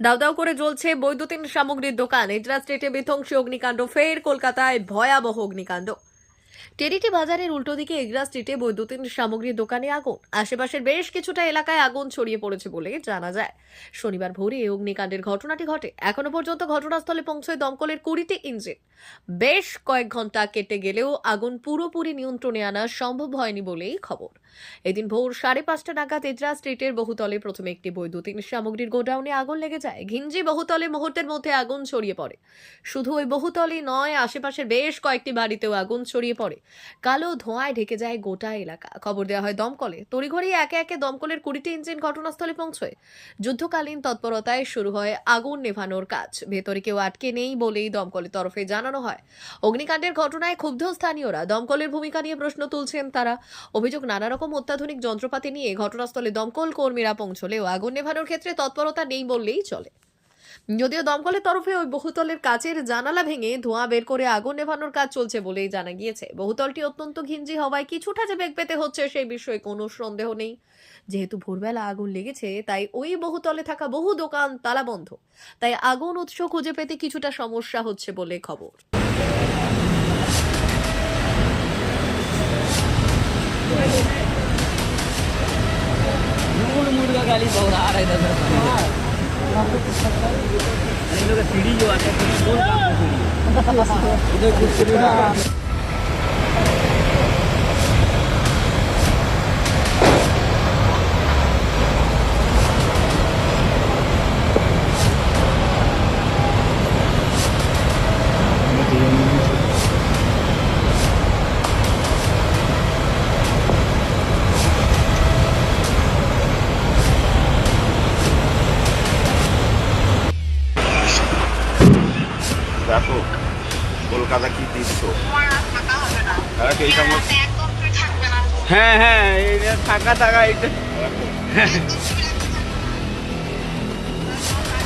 দাউদাউ করে জ্বলছে বৈদ্যুতিন সামগ্রীর দোকান। ইন্টারস্টেটে বিধ্বংসী অগ্নিকাণ্ড ফের কলকাতায় ভয়াবহ অগ্নিকাণ্ড। টেরিটি বাজারের উল্টো দিকে এগরা স্ট্রিটে বৈদ্যুতিন সামগ্রীর দোকানে আগুন। আশেপাশের বেশ কিছুটা এলাকায় আগুন ছড়িয়ে পড়েছে বলে জানা যায়। শনিবার ভোরে অগ্নিকাণ্ডের ঘটনাটি ঘটে। এখনও পর্যন্ত ঘটনাস্থলে পৌঁছয় দমকলের কুড়িটি ইঞ্জিন। বেশ কয়েক ঘণ্টা কেটে গেলেও আগুন পুরোপুরি নিয়ন্ত্রণে আনা সম্ভব হয়নি বলেই খবর। এদিন ভোর সাড়ে পাঁচটা নাগাদ এজরা স্ট্রিটের বহুতলে প্রথমে একটি বৈদ্যুতিন সামগ্রীর গোডাউনে আগুন লেগে যায়। ঘিঞ্জি বহুতলে মুহূর্তের মধ্যে আগুন ছড়িয়ে পড়ে। শুধু ওই বহুতলই নয়, আশেপাশের বেশ কয়েকটি বাড়িতেও আগুন ছড়িয়ে পড়ে। কালো ধোঁয়ায় ঢেকে যায় গোটা এলাকা। খবর দেওয়া হয় দমকলে। তড়িঘড়ি একে একে দমকলের কুড়িটি ইঞ্জিন ঘটনাস্থলে পৌঁছয়। যুদ্ধকালীন তৎপরতায় শুরু হয় আগুন নেভানোর কাজ। ভেতরে কেউ আটকে নেই বলেই দমকলের তরফে জানানো হয়। অগ্নিকাণ্ডের ঘটনায় ক্ষুব্ধ স্থানীয়রা দমকলের ভূমিকা নিয়ে প্রশ্ন তুলছেন তারা। অভিযোগ নানা রকম অত্যাধুনিক যন্ত্রপাতি নিয়ে ঘটনাস্থলে দমকল কর্মীরা পৌঁছলেও আগুন নেভানোর ক্ষেত্রে তৎপরতা নেই বললেই চলে। যদিও দমকলের তরফে ওই বহুতলের কাচের জানালা ভেঙে ধোঁয়া বের করে আগুন নেভানোর কাজ চলছে বলেই জানা গিয়েছে বহুতলটি অত্যন্ত ঘিঞ্জি হওয়ায় কিছুটা যে বেগ পেতে হচ্ছে সেই বিষয়ে কোনো সন্দেহ নেই যেহেতু ভোরবেলা আগুন লেগেছে তাই ওই বহুতলে থাকা বহু দোকান তালা বন্ধ তাই আগুন উৎস খুঁজে পেতে কিছুটা সমস্যা হচ্ছে বলে খবর मूड मूड का गाली बहुत आ रहा है इधर अरे इन लोग का सीढ़ी जो आता है दो काम দেখো কলকাতা কি দৃশ্য হ্যাঁ, হ্যাঁ হ্যাঁ এটা থাকা থাকা এটা